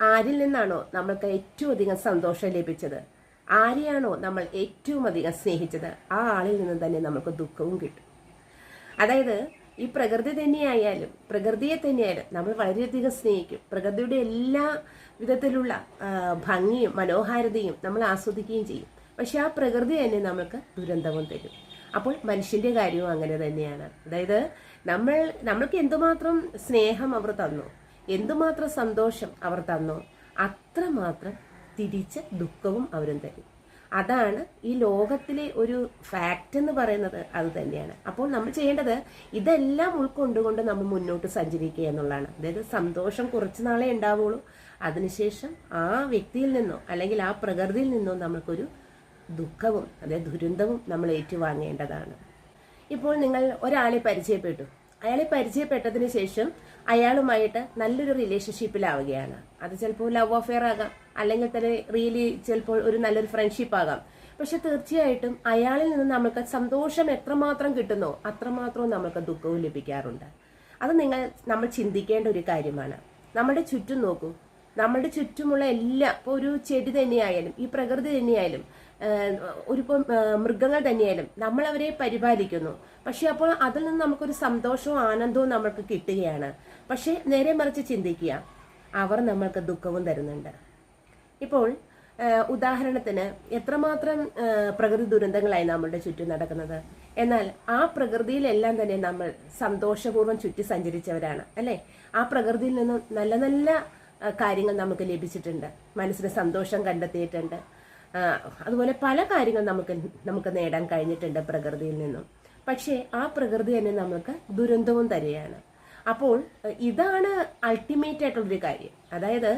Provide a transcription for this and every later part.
ആരിൽ നിന്നാണോ നമ്മൾക്ക് ഏറ്റവും അധികം സന്തോഷം ലഭിച്ചത്? ആരെയാണോ നമ്മൾ ഏറ്റവും അധികം സ്നേഹിച്ചത്? ആ ആളിൽ നിന്ന് തന്നെ നമുക്ക് ദുഃഖവും കിട്ടും. അതായത് ഈ പ്രകൃതി തന്നെയായാലും പ്രകൃതിയെ തന്നെയായാലും നമ്മൾ വളരെയധികം സ്നേഹിക്കും. പ്രകൃതിയുടെ എല്ലാ വിധത്തിലുള്ള ഭംഗിയും മനോഹാരിതയും നമ്മൾ ആസ്വദിക്കുകയും ചെയ്യും. പക്ഷെ ആ പ്രകൃതി തന്നെ നമുക്ക് ദുരന്തവും തരും. അപ്പോൾ മനുഷ്യന്റെ കാര്യവും അങ്ങനെ തന്നെയാണ്. അതായത് നമ്മൾ നമ്മൾക്ക് എന്തുമാത്രം സ്നേഹം അവർ തന്നു? എന്തുമാത്രം സന്തോഷം അവർ തന്നോ അത്രമാത്രം തിരിച്ച് ദുഃഖവും അവരും തരും. അതാണ് ഈ ലോകത്തിലെ ഒരു ഫാക്റ്റ് എന്ന് പറയുന്നത് അത് തന്നെയാണ്. അപ്പോൾ നമ്മൾ ചെയ്യേണ്ടത് ഇതെല്ലാം ഉൾക്കൊണ്ടുകൊണ്ട് നമ്മൾ മുന്നോട്ട് സഞ്ചരിക്കുക എന്നുള്ളതാണ്. അതായത് സന്തോഷം കുറച്ച് നാളെ ഉണ്ടാവുള്ളൂ. അതിനുശേഷം ആ വ്യക്തിയിൽ നിന്നോ അല്ലെങ്കിൽ ആ പ്രകൃതിയിൽ നിന്നോ നമുക്കൊരു ദുഃഖവും അതായത് ദുരന്തവും നമ്മൾ ഏറ്റുവാങ്ങേണ്ടതാണ്. ഇപ്പോൾ നിങ്ങൾ ഒരാളെ പരിചയപ്പെട്ടു. അയാളെ പരിചയപ്പെട്ടതിന് ശേഷം അയാളുമായിട്ട് നല്ലൊരു റിലേഷൻഷിപ്പിലാവുകയാണ് അത് ചിലപ്പോൾ ലവ് അഫെയർ ആകാം. അല്ലെങ്കിൽ തന്നെ റിയലി ചിലപ്പോൾ ഒരു നല്ലൊരു ഫ്രണ്ട്ഷിപ്പ് ആകാം. പക്ഷെ തീർച്ചയായിട്ടും അയാളിൽ നിന്ന് നമുക്ക് സന്തോഷം എത്രമാത്രം കിട്ടുന്നോ അത്രമാത്രം നമുക്ക് ദുഃഖവും ലഭിക്കാറുണ്ട്. അത് നിങ്ങൾ നമ്മൾ ചിന്തിക്കേണ്ട ഒരു കാര്യമാണ്. നമ്മുടെ ചുറ്റും നോക്കൂ. നമ്മുടെ ചുറ്റുമുള്ള എല്ലാ ഇപ്പോൾ ഒരു ചെടി തന്നെയായാലും ഈ പ്രകൃതി തന്നെയായാലും ഒരിപ്പം മൃഗങ്ങൾ തന്നെയായാലും നമ്മൾ അവരെ പരിപാലിക്കുന്നു. പക്ഷെ അപ്പോൾ അതിൽ നിന്ന് നമുക്കൊരു സന്തോഷവും ആനന്ദവും നമ്മൾക്ക് കിട്ടുകയാണ്. പക്ഷെ നേരെ മറിച്ച് ചിന്തിക്കുക അവർ നമ്മൾക്ക് ദുഃഖവും തരുന്നുണ്ട്. ഇപ്പോൾ ഉദാഹരണത്തിന് എത്രമാത്രം പ്രകൃതി ദുരന്തങ്ങളായി നമ്മളുടെ ചുറ്റും നടക്കുന്നത്? എന്നാൽ ആ പ്രകൃതിയിലെല്ലാം തന്നെ നമ്മൾ സന്തോഷപൂർവം ചുറ്റി സഞ്ചരിച്ചവരാണ് അല്ലേ? ആ പ്രകൃതിയിൽ നിന്നും നല്ല നല്ല കാര്യങ്ങൾ നമുക്ക് ലഭിച്ചിട്ടുണ്ട്. മനസ്സിന് സന്തോഷം കണ്ടെത്തിയിട്ടുണ്ട്. അതുപോലെ പല കാര്യങ്ങൾ നമുക്ക് നമുക്ക് നേടാൻ കഴിഞ്ഞിട്ടുണ്ട് പ്രകൃതിയിൽ നിന്നും. പക്ഷേ ആ പ്രകൃതി തന്നെ നമുക്ക് ദുരന്തവും തരികയാണ് അപ്പോൾ ഇതാണ് അൾട്ടിമേറ്റ് ആയിട്ടുള്ളൊരു കാര്യം. അതായത്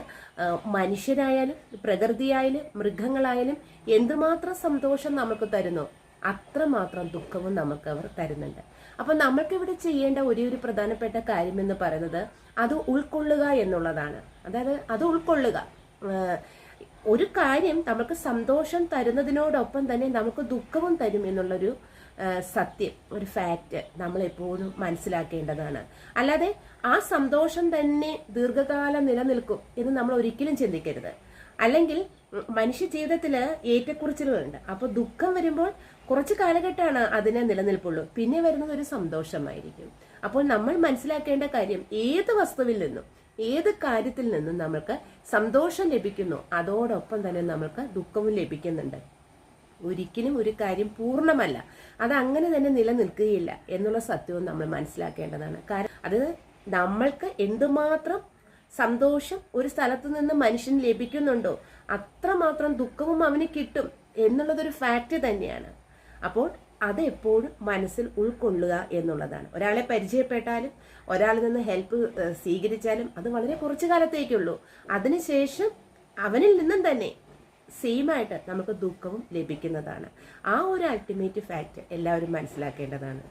മനുഷ്യരായാലും പ്രകൃതിയായാലും മൃഗങ്ങളായാലും എന്തുമാത്രം സന്തോഷം നമുക്ക് തരുന്നു അത്രമാത്രം ദുഃഖവും നമുക്ക് അവർ തരുന്നുണ്ട്. അപ്പൊ നമ്മൾക്ക് ഇവിടെ ചെയ്യേണ്ട ഒരേ ഒരു പ്രധാനപ്പെട്ട കാര്യം എന്ന് പറയുന്നത് അത് ഉൾക്കൊള്ളുക എന്നുള്ളതാണ്. അതായത് അത് ഉൾക്കൊള്ളുക. ഒരു കാര്യം നമുക്ക് സന്തോഷം തരുന്നതിനോടൊപ്പം തന്നെ നമുക്ക് ദുഃഖവും തരും എന്നുള്ളൊരു സത്യം ഒരു ഫാക്റ്റ് നമ്മൾ എപ്പോഴും മനസ്സിലാക്കേണ്ടതാണ്. അല്ലാതെ ആ സന്തോഷം തന്നെ ദീർഘകാലം നിലനിൽക്കും എന്ന് നമ്മൾ ഒരിക്കലും ചിന്തിക്കരുത്. അല്ലെങ്കിൽ മനുഷ്യ ജീവിതത്തിൽ ഏറ്റക്കുറിച്ചിലുകളുണ്ട് അപ്പോൾ ദുഃഖം വരുമ്പോൾ കുറച്ച് കാലഘട്ടമാണ് അതിനെ നിലനിൽപ്പുള്ളൂ. പിന്നെ വരുന്നത് ഒരു സന്തോഷമായിരിക്കും. അപ്പോൾ നമ്മൾ മനസ്സിലാക്കേണ്ട കാര്യം ഏത് വസ്തുവിൽ നിന്നും ഏത് കാര്യത്തിൽ നിന്നും നമ്മൾക്ക് സന്തോഷം ലഭിക്കുന്നു അതോടൊപ്പം തന്നെ നമ്മൾക്ക് ദുഃഖവും ലഭിക്കുന്നുണ്ട്. ഒരിക്കലും ഒരു കാര്യം പൂർണമല്ല. അത് അങ്ങനെ തന്നെ നിലനിൽക്കുകയില്ല എന്നുള്ള സത്യവും നമ്മൾ മനസ്സിലാക്കേണ്ടതാണ്. കാരണം അത് നമ്മൾക്ക് എന്തുമാത്രം സന്തോഷം ഒരു സ്ഥലത്ത് നിന്ന് മനുഷ്യന് ലഭിക്കുന്നുണ്ടോ അത്രമാത്രം ദുഃഖവും അവന് കിട്ടും എന്നുള്ളതൊരു ഫാക്റ്റ് തന്നെയാണ്. അപ്പോൾ അത് എപ്പോഴും മനസ്സിൽ ഉൾക്കൊള്ളുക എന്നുള്ളതാണ്. ഒരാളെ പരിചയപ്പെട്ടാലും ഒരാളിൽ നിന്ന് ഹെൽപ്പ് സ്വീകരിച്ചാലും അത് വളരെ കുറച്ചു കാലത്തേക്കുള്ളൂ. അതിനുശേഷം അവനിൽ നിന്നും തന്നെ സെയിം ആയിട്ട് നമുക്ക് ദുഃഖവും ലഭിക്കുന്നതാണ്. ആ ഒരു അൾട്ടിമേറ്റ് ഫാക്റ്റ് എല്ലാവരും മനസ്സിലാക്കേണ്ടതാണ്.